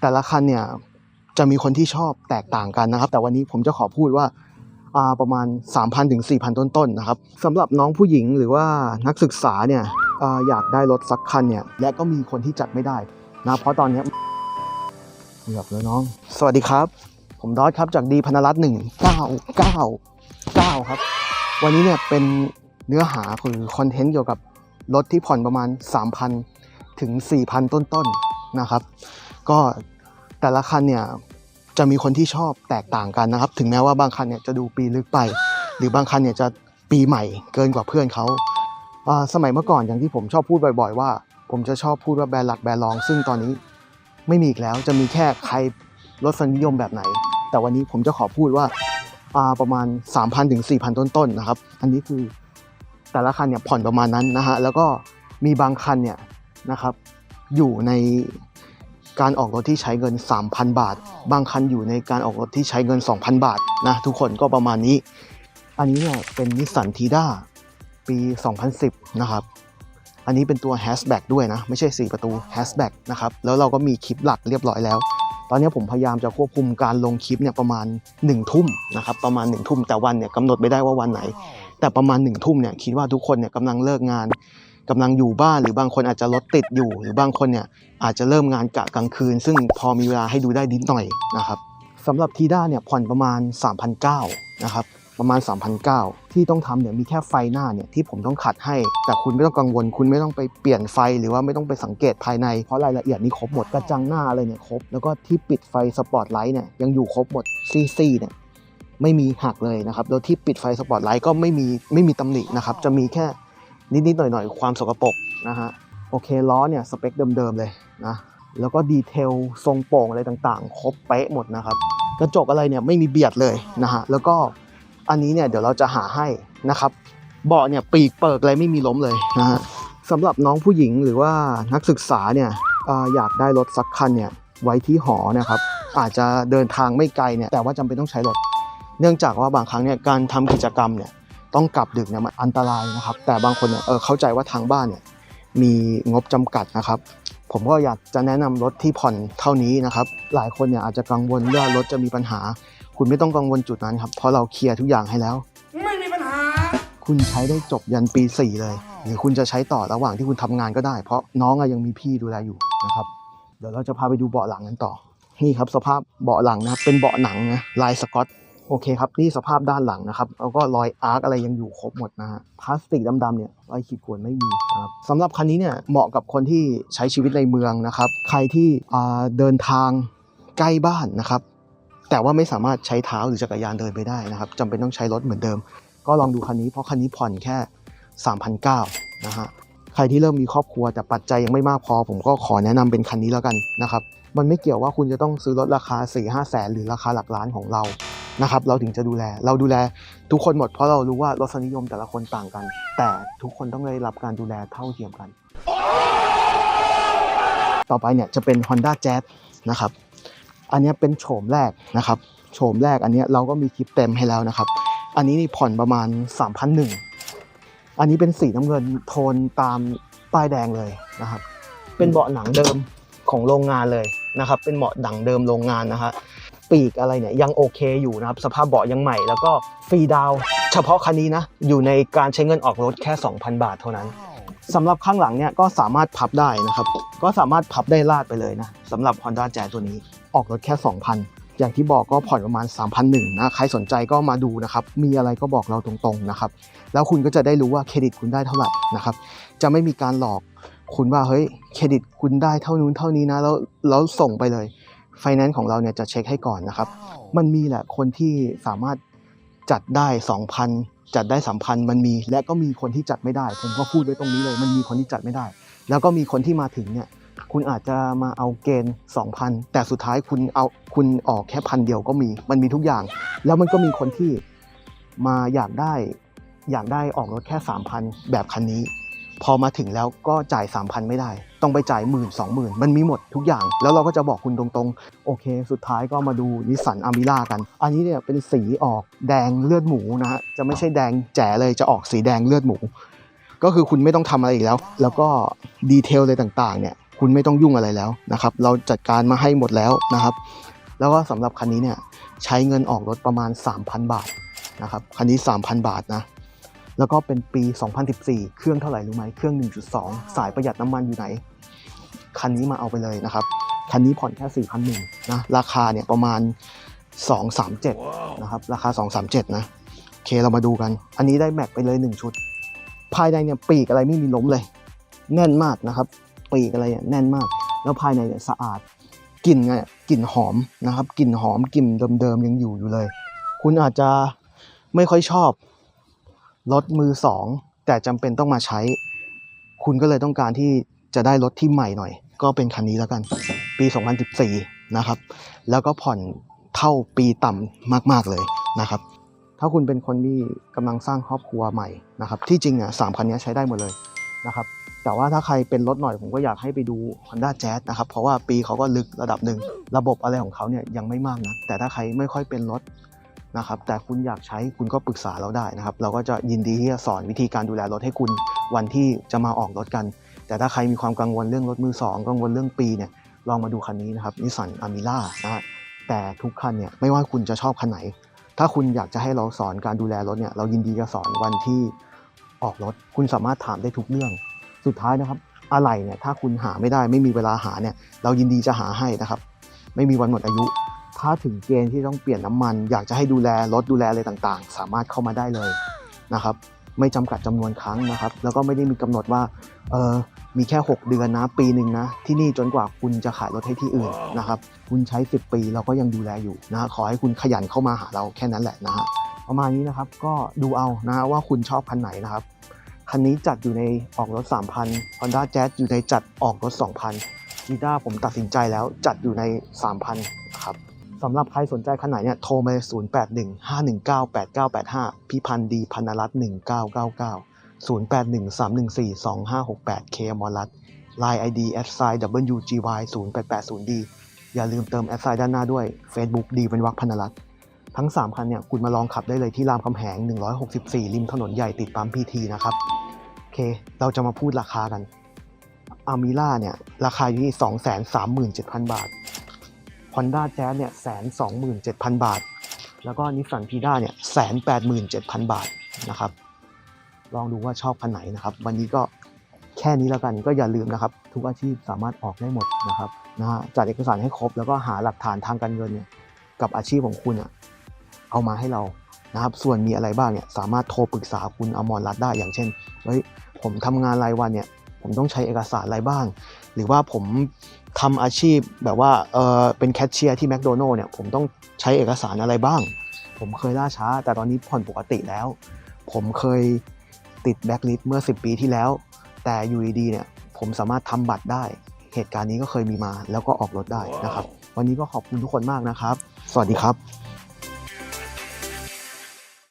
แต่ละคันเนี่ยจะมีคนที่ชอบแตกต่างกันนะครับ แต่วันนี้ผมจะขอพูดว่าประมาณ 3,000ถึง4,000 ต้นๆนะครับสำหรับน้องผู้หญิงหรือว่านักศึกษาเนี่ยออยากได้รถสักคันเนี่ยและก็มีคนที่จัดไม่ได้นะเพราะตอนเนี้ยเกือบแล้วน้อง สวัสดีครับ ผมดอสครับจากดีพนรัตน์หนึ่งเก้าเก้าเก้าครับ วันนี้เนี่ยเป็นเนื้อหาคือคอนเทนต์เกี่ยวกับรถที่ผ่อนประมาณ 3,000 ถึง 4,000 ต้นๆนะครับ ก็แต่ละคันเนี่ยจะมีคนที่ชอบแตกต่างกันนะครับ ถึงแม้ว่าบางคันเนี่ยจะดูปีลึกไป หรือบางคันเนี่ยจะปีใหม่เกินกว่าเพื่อนเขาสมัยเมื่อก่อนอย่างที่ผมชอบพูดบ่อย ๆ ว่า ผมจะชอบพูดว่าแบรนด์หลักแบรนด์รอง ซึ่งตอนนี้ไม่มีอีกแล้วจะมีแค่ใครรสนิยมแบบไหน แต่วันนี้ผมจะขอพูดว่าอ่าประมาณ 3,000ถึง4,000 ต้นๆนะครับ อันนี้คือแต่ละคันเนี่ยผ่อนประมาณนั้นนะฮะแล้วก็มีบางคันเนี่ยนะครับอยู่ใน การออกรถที่ใช้เงิน 3,000 บาท บางคันอยู่ในการออกรถที่ใช้เงิน 2,000 บาทนะทุกคนก็ประมาณนี้ อันนี้เนี่ยเป็นนิสสันทีด้าปี 2010 นะครับ อันนี้เป็นตัวแฮชแบ็กด้วยนะ ไม่ใช่ 4 ประตูแฮชแบ็กนะครับ แล้วเราก็มีคลิปหลักเรียบร้อยแล้ว ตอนนี้ผมพยายามจะควบคุมการลงคลิปเนี่ยประมาณ 1 ทุ่มนะครับ ประมาณ 1 ทุ่มแต่วันเนี่ยกำหนดไม่ได้ว่าวันไหน แต่ประมาณ 1 ทุ่มเนี่ยคิดว่าทุกคนเนี่ยกำลังเลิกงาน กำลังอยู่บ้านหรือบางคนอาจจะรถติดอยู่ หรือบางคนเนี่ยอาจจะเริ่มงานกะกลางคืน ซึ่งพอมีเวลาให้ดูได้นิดหน่อยนะครับสำหรับทีด้าเนี่ยผ่อนประมาณ 3,900นะครับประมาณ 3,900 ที่ต้องทำเนี่ยมีแค่ไฟหน้าเนี่ยที่ผมต้องขัดให้ แต่คุณไม่ต้องกังวล คุณไม่ต้องไปเปลี่ยนไฟหรือว่าไม่ต้องไปสังเกตภายใน เพราะรายละเอียดนี้ครบหมด กระจังหน้าอะไรเนี่ยครบ แล้วก็ที่ปิดไฟสปอตไลท์เนี่ยยังอยู่ครบหมดซีซีเนี่ยไม่มีหักเลยนะครับ แล้วที่ปิดไฟสปอตไลท์ก็ไม่มีไม่มีตำหนินะครับ จะมีแค่ นิดๆหน่อยๆ ความสกปรกนะฮะโอเคล้อเนี่ยสเปคเดิมๆเลยนะแล้วก็ดีเทลทรงโป่งอะไรต่างๆ ครบเป๊ะหมดนะครับ กระจกอะไรเนี่ยไม่มีเบียดเลยนะฮะแล้วก็อันนี้เนี่ยเดี๋ยวเราจะหาให้นะครับเบาะเนี่ยปีกเปิกอะไรไม่มีล้มเลยนะฮะสำหรับน้องผู้หญิงหรือว่านักศึกษาเนี่ยออยากได้รถสักคันเนี่ยไว้ที่หอนะครับอาจจะเดินทางไม่ไกลเนี่ยแต่ว่าจำเป็นต้องใช้รถ เนื่องจากว่าบางครั้งเนี่ยการทำกิจกรรมเนี่ย ต้องกลับดึกเนี่ยมันอันตรายนะครับ แต่บางคนเนี่ยเออเข้าใจว่าทางบ้านเนี่ยมีงบจำกัดนะครับ ผมก็อยากจะแนะนำรถที่ผ่อนเท่านี้นะครับ หลายคนเนี่ยอาจจะกังวลว่ารถจะมีปัญหา คุณไม่ต้องกังวลจุดนั้นครับเพราะเราเคลียร์ทุกอย่างให้แล้ว ไม่มีปัญหา คุณใช้ได้จบยันปี 4 เลย หรือคุณจะใช้ต่อระหว่างที่คุณทำงานก็ได้ เพราะน้องอะยังมีพี่ดูแลอยู่นะครับ เดี๋ยวเราจะพาไปดูเบาะหลังกันต่อนี่ครับสภาพเบาะหลังนะครับเป็นเบาะหนังนะลายสกอต โอเคครับนี่สภาพด้านหลังนะครับแล้วก็รอยอาร์คอะไรยังอยู่ครบหมดนะฮะพลาสติกดำๆเนี่ยรอยขีดข่วนไม่มีนะครับสำหรับคันนี้เนี่ยเหมาะกับคนที่ใช้ชีวิตในเมืองนะครับ ใครที่เดินทางใกล้บ้านนะครับ แต่ว่าไม่สามารถใช้เท้าหรือจักรยานเดินไปได้นะครับจำเป็นต้องใช้รถเหมือนเดิม ก็ลองดูคันนี้เพราะคันนี้ผ่อนแค่ 3,900นะฮะใครที่เริ่มมีครอบครัวแต่ปัจจัยยังไม่มากพอ ผมก็ขอแนะนำเป็นคันนี้แล้วกันนะครับมันไม่เกี่ยวว่าคุณจะต้องซื้อรถราคา4 5แสนหรือราคาหลักล้านของเรา นะครับเราถึงจะดูแลเราดูแลทุกคนหมดเพราะเรารู้ว่ารสนิยมแต่ละคนต่างกัน แต่ทุกคนต้องได้รับการดูแลเท่าเทียมกัน ต่อไปเนี่ยจะเป็น Honda Jazz นะครับอันนี้เป็นโฉมแรกนะครับโฉมแรกอันนี้เราก็มีคลิปเต็มให้แล้วนะครับ อันนี้นี่ผ่อนประมาณ 3,001อันนี้เป็นสีน้ำเงินโทนตามป้ายแดงเลยนะครับ เป็นเบาะหนังเดิมของโรงงานเลยนะครับ เป็นเบาะหนังเดิมโรงงานนะฮะ ปีกอะไรเนี่ยยังโอเคอยู่นะครับสภาพเบาะยังใหม่แล้วก็ฟรีดาวเฉพาะคันนี้นะอยู่ในการใช้เงินออกรถแค่ 2,000 บาทเท่านั้นสำหรับข้างหลังเนี่ยก็สามารถพับได้นะครับ ก็สามารถพับได้ลาดไปเลยนะสำหรับ Honda j a ตัวนี้ออกรถแค่ 2,000 อย่างที่บอกก็ผ่อนประมาณ 3,001นะใครสนใจก็มาดูนะครับ มีอะไรก็บอกเราตรงๆนะครับ แล้วคุณก็จะได้รู้ว่าเครดิตคุณได้เท่าไหร่นะครับ จะไม่มีการหลอกคุณว่าเฮ้ยเครดิตคุณได้เท่านู้นเท่านี้นะแล้วแล้วส่งไปเลย ไฟแนนซ์ของเราเนี่ยจะเช็คให้ก่อนนะครับ มันมีแหละคนที่สามารถจัดได้ 2,000 จัดได้ 3,000 มันมี และก็มีคนที่จัดไม่ได้ ผมก็พูดไว้ตรงนี้เลย มันมีคนที่จัดไม่ได้ แล้วก็มีคนที่มาถึงเนี่ยคุณอาจจะมาเอาเกณฑ์ 2,000 แต่สุดท้ายคุณเอาคุณออกแค่พันเดียวก็มี มันมีทุกอย่าง แล้วมันก็มีคนที่มาอยากได้อยากได้ออกรถแค่ 3,000 แบบคันนี้ พอมาถึงแล้วก็จ่าย 3,000 ไม่ได้ ต้องไปจ่ายหมื่นสองหมื่นมันมีหมดทุกอย่าง แล้วเราก็จะบอกคุณตรงๆ โอเค สุดท้ายก็มาดูนิสสันอามิล่ากัน อันนี้เนี่ยเป็นสีออกแดงเลือดหมูนะฮะจะไม่ใช่แดงแจ๋เลยจะออกสีแดงเลือดหมู ก็คือคุณไม่ต้องทำอะไรอีกแล้ว แล้วก็ดีเทลอะไรต่างๆเนี่ยคุณไม่ต้องยุ่งอะไรแล้วนะครับ เราจัดการมาให้หมดแล้วนะครับ แล้วก็สำหรับคันนี้เนี่ยใช้เงินออกรถประมาณ 3,000 บาทนะครับคันนี้ 3,000 บาทนะ แล้วก็เป็นปี 2014 เครื่องเท่าไหร่รู้ไหมเครื่อง 1.2 สายประหยัดน้ำมันอยู่ไหน คันนี้มาเอาไปเลยนะครับ คันนี้ผ่อนแค่ 4,001นะราคาเนี่ยประมาณ 237 นะครับ ราคา 237 นะโอเคเรามาดูกัน อันนี้ได้แม็กไปเลย 1 ชุด ภายในเนี่ยปีกอะไรไม่มีล้มเลย แน่นมากนะครับ ปีกอะไรเนี่ยแน่นมาก แล้วภายในเนี่ยสะอาดกลิ่นเนี่ยกลิ่นหอมนะครับกลิ่นหอมกลิ่นเดิมๆยังอยู่อยู่เลย คุณอาจจะไม่ค่อยชอบ รถมือสองแต่จำเป็นต้องมาใช้ คุณก็เลยต้องการที่จะได้รถที่ใหม่หน่อย ก็เป็นคันนี้แล้วกัน ปี 2014 นะครับ แล้วก็ผ่อนเท่าปีต่ำมากๆเลยนะครับ ถ้าคุณเป็นคนที่กำลังสร้างครอบครัวใหม่นะครับที่จริงอะสามคันนี้ใช้ได้หมดเลยนะครับแต่ว่าถ้าใครเป็นรถหน่อยผมก็อยากให้ไปดู Honda Jazz นะครับ เพราะว่าปีเขาก็ลึกระดับหนึ่ง ระบบอะไรของเขาเนี่ยยังไม่มากนะ แต่ถ้าใครไม่ค่อยเป็นรถ นะครับ แต่คุณอยากใช้คุณก็ปรึกษาเราได้นะครับ เราก็จะยินดีที่จะสอนวิธีการดูแลรถให้คุณวันที่จะมาออกรถกัน แต่ถ้าใครมีความกังวลเรื่องรถมือสองกังวลเรื่องปีเนี่ยลองมาดูคันนี้นะครับนิสสันอามิล่านะฮะแต่ทุกคันเนี่ยไม่ว่าคุณจะชอบคันไหน ถ้าคุณอยากจะให้เราสอนการดูแลรถเนี่ยเรายินดีจะสอนวันที่ออกรถ คุณสามารถถามได้ทุกเรื่อง สุดท้ายนะครับอะไรเนี่ยถ้าคุณหาไม่ได้ไม่มีเวลาหาเนี่ยเรายินดีจะหาให้นะครับ ไม่มีวันหมดอายุ ถ้าถึงเกณฑ์ที่ต้องเปลี่ยนน้ำมัน อยากจะให้ดูแลรถดูแลอะไรต่างๆ สามารถเข้ามาได้เลยนะครับ ไม่จำกัดจำนวนครั้งนะครับ แล้วก็ไม่ได้มีกำหนดว่าเออมีแค่ 6 เดือนนะ ปีหนึ่งนะ ที่นี่จนกว่าคุณจะขายรถให้ที่อื่นนะครับ คุณใช้ 10 ปีเราก็ยังดูแลอยู่นะขอให้คุณขยันเข้ามาหาเราแค่นั้นแหละนะฮะประมาณนี้นะครับก็ดูเอานะว่าคุณชอบคันไหนนะครับคันนี้จัดอยู่ในออกรถ 3,000 Honda Jazz อยู่ในจัดออกรถ 2,000 e d a ผมตัดสินใจแล้วจัดอยู่ใน 3,000 ครับ สำหรับใครสนใจคันไหนเนี่ยโทรมา0815198985 พี่พันธ์ดีพันนรัตน์1999 0813142568 k มอลัต Line ID s i WGY 0880D อย่าลืมเติมแอดไซน์ด้านหน้าด้วย Facebook ดีเป็นวักพันนรัตน์ทั้ง 3 คันเนี่ยคุณมาลองขับได้เลยที่รามคำแหง 164 ริมถนนใหญ่ติดปั๊มพีทีนะครับ โอเค เราจะมาพูดราคากันอามิล่าเนี่ย ราคาอยู่ที่ 237,000 บาท Honda Jazz เนี่ย127,000บาท แล้วก็นิสสันพีด้าเนี่ย187,000บาทนะครับ ลองดูว่าชอบคันไหนนะครับ วันนี้ก็แค่นี้แล้วกันก็อย่าลืมนะครับ ทุกอาชีพสามารถออกได้หมดนะครับนะฮะจัดเอกสารให้ครบ แล้วก็หาหลักฐานทางการเงินเนี่ยกับอาชีพของคุณอะเอามาให้เรานะครับ ส่วนมีอะไรบ้างเนี่ยสามารถโทรปรึกษาคุณอมรรัตได้อย่างเช่นเฮ้ยผมทำงานรายวันเนี่ยผมต้องใช้เอกสารอะไรบ้าง หรือว่าผม ทำอาชีพแบบว่าเออเป็นแคชเชียร์ที่แมคโดนัลล์เนี่ยผมต้องใช้เอกสารอะไรบ้าง ผมเคยล่าช้า แต่ตอนนี้ผ่อนปกติแล้ว ผมเคยติดแบ็คลิสต์เมื่อ 10 ปีที่แล้ว แต่อยู่ดีๆเนี่ยผมสามารถทำบัตรได้ เหตุการณ์นี้ก็เคยมีมา แล้วก็ออกรถได้นะครับ วันนี้ก็ขอบคุณทุกคนมากนะครับ สวัสดีครับ